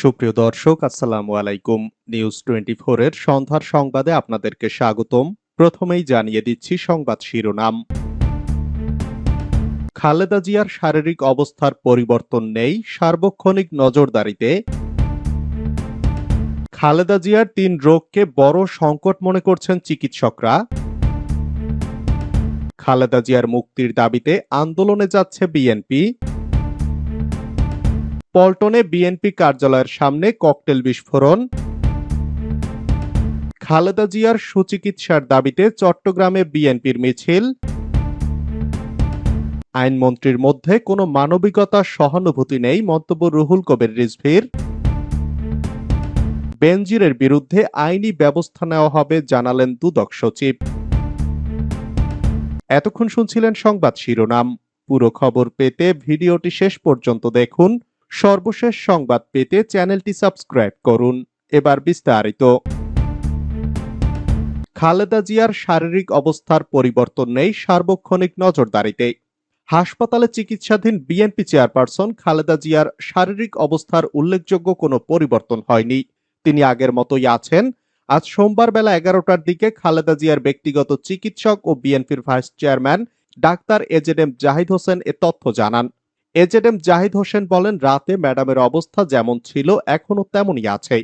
সুপ্রিয় দর্শক, আসসালামু আলাইকুম। নিউজ টোয়েন্টি এর সন্ধ্যার সংবাদে আপনাদেরকে স্বাগতম। প্রথমেই জানিয়ে দিচ্ছি সংবাদ শিরোনাম। খালেদা জিয়ার শারীরিক অবস্থার পরিবর্তন নেই, সার্বক্ষণিক নজরদারিতে। খালেদা জিয়ার তিন রোগকে বড় সংকট মনে করছেন চিকিৎসকরা। খালেদা জিয়ার মুক্তির দাবিতে আন্দোলনে যাচ্ছে বিএনপি। পল্টনে বিএনপি কার্যালয়ের সামনে ককটেল বিস্ফোরণ। খালেদা জিয়ার সুচিকিৎসার দাবিতে চট্টগ্রামে বিএনপির মিছিল। আইনমন্ত্রীর মধ্যে কোনো মানবিকতা সহানুভূতি নেই, মন্তব্য রুহুল কবির রিজভির। বেনজিরের বিরুদ্ধে আইনি ব্যবস্থা নেওয়া হবে জানালেন দুদক সচিব। এতক্ষণ শুনছিলেন সংবাদ শিরোনাম। পুরো খবর পেতে ভিডিওটি শেষ পর্যন্ত দেখুন। সর্বশেষ সংবাদ পেতে চ্যানেলটি সাবস্ক্রাইব করুন। এবার বিস্তারিত। খালেদা জিয়ার শারীরিক অবস্থার পরিবর্তন নেই সার্বক্ষণিক নজরদারিতে। হাসপাতালে চিকিৎসাধীন বিএনপি চেয়ারপারসন খালেদা জিয়ার শারীরিক অবস্থার উল্লেখযোগ্য কোনো পরিবর্তন হয়নি। তিনি আগের মতোই আছেন। আজ সোমবার বেলা এগারোটার দিকে খালেদা জিয়ার ব্যক্তিগত চিকিৎসক ও বিএনপির vice chairman doctor AZ M Zahid Hossain এ তথ্য জানান। এজেড এম জাহিদ হোসেন বলেন, রাতে ম্যাডামের অবস্থা যেমন ছিল, এখনও তেমনই আছে।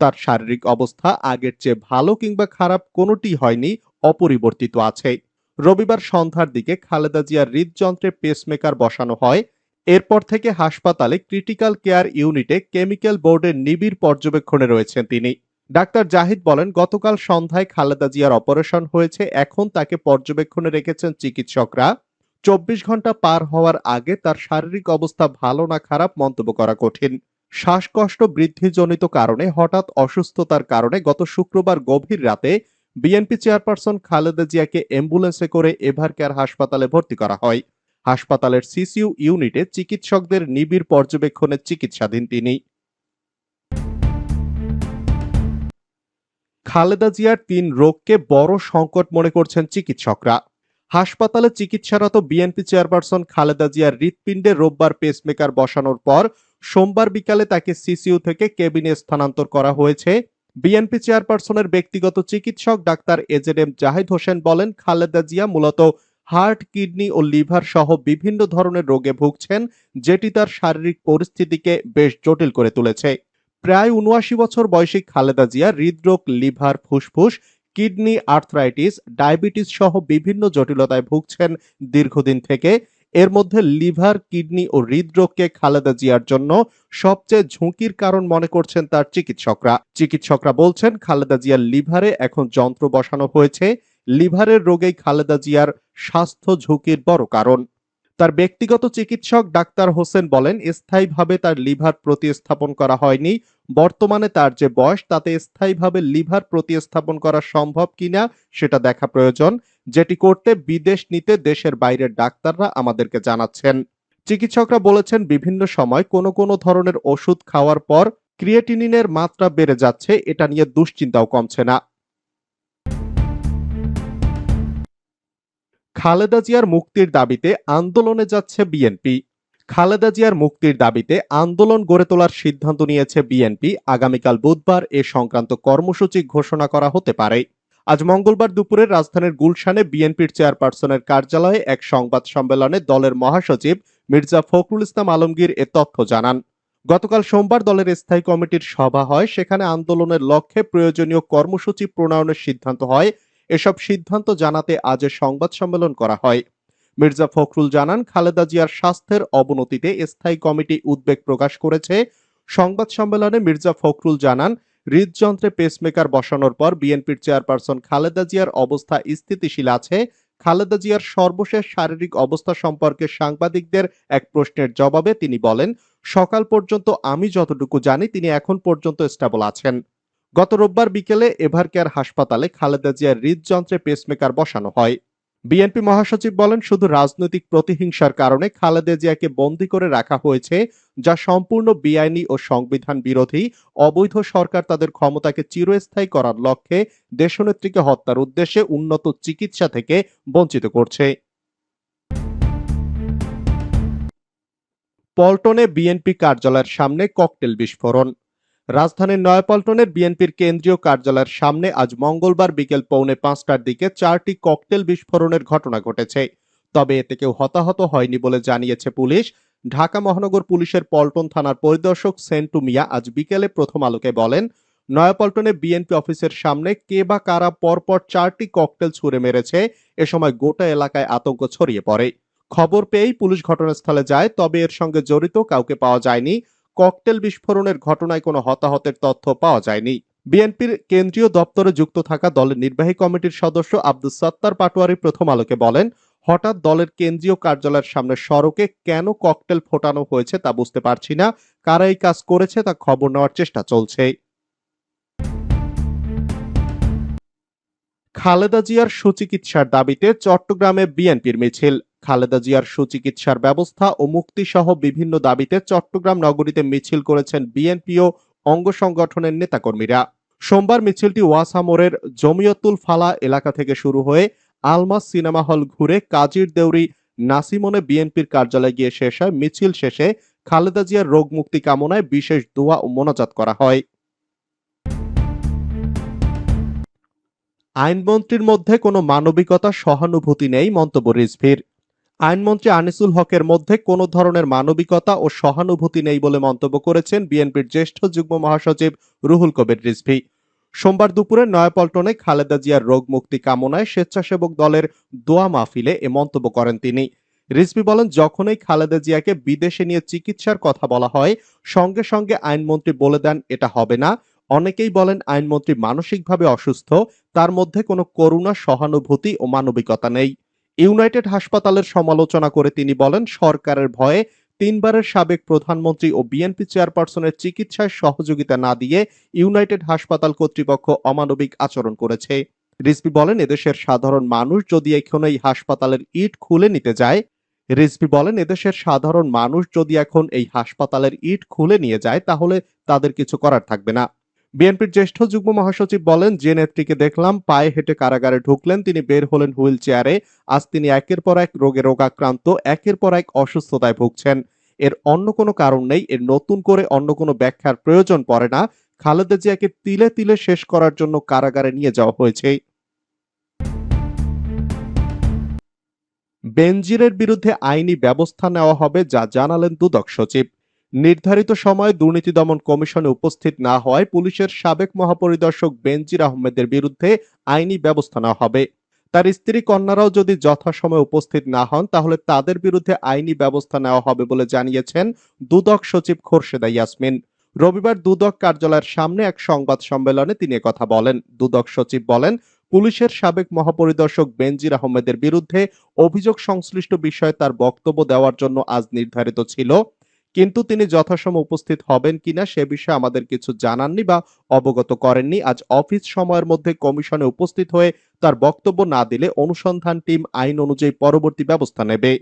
তার শারীরিক অবস্থা আগের চেয়ে ভালো কিংবা খারাপ কোনোটি হয়নি, অপরিবর্তিত আছে। রবিবার সন্ধ্যার দিকে খালেদা জিয়ার হৃদযন্ত্রে পেসমেকার বসানো হয়। এরপর থেকে হাসপাতালে ক্রিটিক্যাল কেয়ার ইউনিটে কেমিক্যাল বোর্ডের নিবিড় পর্যবেক্ষণে রয়েছেন তিনি। ডাক্তার জাহিদ বলেন, গতকাল সন্ধ্যায় খালেদা জিয়ার অপারেশন হয়েছে, এখন তাকে পর্যবেক্ষণে রেখেছেন চিকিৎসকরা। চব্বিশ ঘণ্টা পার হওয়ার আগে তার শারীরিক অবস্থা ভালো না খারাপ মন্তব্য করা কঠিন। শ্বাসকষ্ট বৃদ্ধিজনিত কারণে হঠাৎ অসুস্থতার কারণে গত শুক্রবার গভীর রাতে বিএনপি চেয়ারপারসন খালেদা জিয়াকে অ্যাম্বুলেন্সে করে এভার কেয়ার হাসপাতালে ভর্তি করা হয়। হাসপাতালের সিসিইউ ইউনিটে চিকিৎসকদের নিবিড় পর্যবেক্ষণে চিকিৎসাধীন তিনি। খালেদা জিয়ার তিন রোগকে বড় সংকট মনে করছেন চিকিৎসকরা। হাসপাতালে চিকিৎসারত বিএনপি চেয়ারপারসন খালেদা জিয়ার হৃৎপিণ্ডে রোববার পেসমেকার বসানোর পর সোমবার বিকালে তাকে সিসিইউ থেকে কেবিনে স্থানান্তর করা হয়েছে। বিএনপি চেয়ারপারসনের ব্যক্তিগত চিকিৎসক doctor AZ M Zahid Hossain বলেন, খালেদা জিয়া মূলত হার্ট, কিডনি ও লিভার সহ বিভিন্ন ধরনের রোগে ভুগছেন, যেটি তার শারীরিক পরিস্থিতিকে বেশ জটিল করে তুলেছে। প্রায় উনআশি বছর বয়সী খালেদা জিয়া হৃদরোগ, লিভার, ফুসফুস কিডনি আর্থরাইটিস, ডায়াবেটিস সহ বিভিন্ন জটিলতায় ভুগছেন দীর্ঘদিন থেকে। এর মধ্যে লিভার, কিডনি ও হৃদরোগকে খালেদা জিয়ার জন্য সবচেয়ে ঝুঁকির কারণ মনে করছেন তার চিকিৎসকরা। চিকিৎসকরা বলছেন, খালেদা জিয়ার লিভারে এখন যন্ত্র বসানো হয়েছে। লিভারের রোগেই খালেদা জিয়ার স্বাস্থ্য ঝুঁকির বড় কারণ। তার ব্যক্তিগত চিকিৎসক ডাক্তার হোসেন বলেন, স্থায়ীভাবে তার লিভার প্রতিস্থাপন করা হয়নি। বর্তমানে তার যে বয়স, তাতে স্থায়ীভাবে লিভার প্রতিস্থাপন করা সম্ভব কিনা সেটা দেখা প্রয়োজন। যেটি করতে বিদেশ নিতে দেশের বাইরের ডাক্তাররা আমাদেরকে জানাচ্ছেন। চিকিৎসকরা বলেছেন, বিভিন্ন সময় কোনো কোনো ধরনের ওষুধ খাওয়ার পর ক্রিয়েটিনিনের মাত্রা বেড়ে যাচ্ছে। এটা নিয়ে দুশ্চিন্তাও কমছে না। খালেদা জিয়ার মুক্তির দাবিতে আন্দোলনে যাচ্ছে বিএনপি। খালেদা জিয়ার মুক্তির দাবিতে আন্দোলন গড়ে তোলার সিদ্ধান্ত নিয়েছে বিএনপি। আগামীকাল বুধবার এ সংক্রান্ত কর্মসূচি ঘোষণা করা হতে পারে। আজ মঙ্গলবার দুপুরে রাজধানীর গুলশানে বিএনপির চেয়ারপারসনের কার্যালয়ে এক সংবাদ সম্মেলনে দলের মহাসচিব মির্জা ফখরুল ইসলাম আলমগীর এ তথ্য জানান। গতকাল সোমবার দলের স্থায়ী কমিটির সভা হয়। সেখানে আন্দোলনের লক্ষ্যে প্রয়োজনীয় কর্মসূচি প্রণয়নের সিদ্ধান্ত হয়। এসব সিদ্ধান্ত জানাতে আজ সংবাদ সম্মেলন করা হয়। মির্জা ফখরুল জানান, খালেদা জিয়ার স্বাস্থ্যের অবনতিতে স্থায়ী কমিটি উদ্বেগ প্রকাশ করেছে। সংবাদ সম্মেলনে মির্জা ফখরুল জানান, হৃদযন্ত্রে পেসমেকার বসানোর পর বিএনপির চেয়ারপারসন খালেদা জিয়ার অবস্থা স্থিতিশীল আছে। খালেদা জিয়ার সর্বশেষ শারীরিক অবস্থা সম্পর্কে সাংবাদিকদের এক প্রশ্নের জবাবে তিনি বলেন, সকাল পর্যন্ত আমি যতটুকু জানি তিনি এখন পর্যন্ত স্টেবল আছেন। গত রোববার বিকেলে এভার কেয়ার হাসপাতালে খালেদা জিয়ার হৃদযন্ত্রে পেসমেকার বসানো হয়। বিএনপি মহাসচিব বলেন, শুধু রাজনৈতিক প্রতিহিংসার কারণে খালেদা জিয়াকে বন্দী করে রাখা হয়েছে, যা সম্পূর্ণ বেআইনি ও সংবিধান বিরোধী, অবৈধ সরকার তাদের ক্ষমতাকে চিরস্থায়ী করার লক্ষ্যে দেশনেত্রীকে হত্যার উদ্দেশ্যে উন্নত চিকিৎসা থেকে বঞ্চিত করছে। পল্টনে বিএনপি কার্যালয়ের সামনে ককটেল বিস্ফোরণ। রাজধানীর নয়াপল্টনের বিএনপির কেন্দ্রীয় কার্যালয়ের সামনে আজ মঙ্গলবার বিকেল পৌনে পাঁচটার দিকে চারটি ককটেল বিস্ফোরণের ঘটনা ঘটেছে। তবে এতে কেউ হতাহত হয়নি বলে জানিয়েছে পুলিশ। ঢাকা মহানগর পুলিশের পল্টন থানার পরিদর্শক সেন্টু মিয়া আজ বিকেলে প্রথম আলোকে বলেন, নয়াপল্টনে বিএনপি অফিসের সামনে কে বা কারা পরপর চারটি ককটেল ছুড়ে মেরেছে, এ সময় গোটা এলাকায় আতঙ্ক ছড়িয়ে পড়ে। খবর পেয়েই পুলিশ ঘটনাস্থলে যায়, তবে এর সঙ্গে জড়িত কাউকে পাওয়া যায়নি। ককটেল বিস্ফোরণের ঘটনায় কোনো হতাহতের তথ্য পাওয়া যায়নি। বিএনপির কেন্দ্রীয় দপ্তরে যুক্ত থাকা দলের নির্বাহী কমিটির সদস্য আব্দুল সত্তার পাটোয়ারি প্রথম আলোকে বলেন, হঠাৎ দলের কেন্দ্রীয় কার্যালয়ের সামনে সড়কে কেন ককটেল ফোটানো হয়েছে তা বুঝতে পারছি না, কারা এই কাজ করেছে তা খবর নেওয়ার চেষ্টা চলছে। খালেদা জিয়ার সুচিকিৎসার দাবিতে চট্টগ্রামে বিএনপির মিছিল। খালেদা জিয়ার সুচিকিৎসার ব্যবস্থা ও মুক্তি সহ বিভিন্ন দাবিতে চট্টগ্রাম নগরীতে মিছিল করেছেন বিএনপি ও অঙ্গ সংগঠনের নেতাকর্মীরা। সোমবার মিছিলটি ওয়াসা মোড়ের জমিয়তুল ফালা এলাকা থেকে শুরু হয়ে আলমাস সিনেমা হল ঘুরে কাজীর দেউরি নাসিমনে বিএনপির কার্যালয়ে গিয়ে শেষ হয়। মিছিল শেষে খালেদা জিয়ার রোগ মুক্তি কামনায় বিশেষ দোয়া ও মোনাজাত করা হয়। আইনমন্ত্রীর মধ্যে কোনো মানবিকতা সহানুভূতি নেই, মন্তব্য রিজভির। আইনমন্ত্রী আনিসুল হকের মধ্যে কোনো ধরনের মানবিকতা ও সহানুভূতি নেই বলে মন্তব্য করেছেন বিএনপির জ্যেষ্ঠ যুগ্ম মহাসচিব রুহুল কবির রিজভি। সোমবার দুপুরে নয়াপল্টনে খালেদা জিয়ার রোগ মুক্তি কামনায় স্বেচ্ছাসেবক দলের দোয়া মাহফিলে এ মন্তব্য করেন তিনি। রিজভি বলেন, যখনই খালেদা জিয়াকে বিদেশে নিয়ে চিকিৎসার কথা বলা হয়, সঙ্গে সঙ্গে আইনমন্ত্রী বলে দেন, এটা হবে না। অনেকেই বলেন, আইনমন্ত্রী মানসিকভাবে অসুস্থ, তার মধ্যে কোনো করুণা, সহানুভূতি ও মানবিকতা নেই। ইউনাইটেড হাসপাতালের সমালোচনা করে তিনি বলেন, সরকারের ভয়ে তিনবারের সাবেক প্রধানমন্ত্রী ও বিএনপি চেয়ারপারসনের চিকিৎসায় সহযোগিতা না দিয়ে ইউনাইটেড হাসপাতাল কর্তৃপক্ষ অমানবিক আচরণ করেছে। রিজভি বলেন, এদেশের সাধারণ মানুষ যদি এখন এই হাসপাতালের ইট খুলে নিতে যায়, রিজভি বলেন, এদেশের সাধারণ মানুষ যদি এখন এই হাসপাতালের ইট খুলে নিয়ে যায়, তাহলে তাদের কিছু করার থাকবে না। বিএনপির জ্যেষ্ঠ যুগ্ম মহাসচিব বলেন, যে নেত্রীকে দেখলাম পায়ে হেঁটে কারাগারে ঢুকলেন, তিনি বের হলেন হুইল চেয়ারে। আজ তিনি একের পর এক রোগে রোগাক্রান্ত, একের পর এক অসুস্থতায় ভুগছেন। এর অন্য কোনো কারণ নেই, এর নতুন করে অন্য কোনো ব্যাখ্যার প্রয়োজন পড়ে না। খালেদা জিয়াকে তিলে তিলে শেষ করার জন্য কারাগারে নিয়ে যাওয়া হয়েছে। বেনজিরের বিরুদ্ধে আইনি ব্যবস্থা নেওয়া হবে, যা জানালেন দুদক সচিব। নির্ধারিত সময়ে দুর্নীতি দমন কমিশনে উপস্থিত না হওয়ায় পুলিশের সাবেক মহাপরিদর্শক বেনজির আহমেদের বিরুদ্ধে আইনি ব্যবস্থা নেওয়া হবে। তার স্ত্রী কন্যারাও যদি যথাসময়ে উপস্থিত না হন, তাহলে তাদের বিরুদ্ধে আইনি ব্যবস্থা নেওয়া হবে বলে জানিয়েছেন দুদক সচিব খোরশেদা ইয়াসমিন। রবিবার দুদক কার্যালয়ের সামনে এক সংবাদ সম্মেলনে তিনি কথা বলেন। দুদক সচিব বলেন, পুলিশের সাবেক মহাপরিদর্শক বেনজির আহমেদের বিরুদ্ধে অভিযোগ সংশ্লিষ্ট বিষয়ে তার বক্তব্য দেওয়ার জন্য আজ নির্ধারিত ছিল। কিন্তু তিনি যথাসময় উপস্থিত হবেন কিনা সে বিষয়ে আমাদের কিছু জানাননি বা অবগত করেননি। আজ অফিস সময়ের মধ্যে কমিশনে উপস্থিত হয়ে তার বক্তব্য না দিলে অনুসন্ধান টিম আইন অনুযায়ী পরবর্তী ব্যবস্থা নেবে।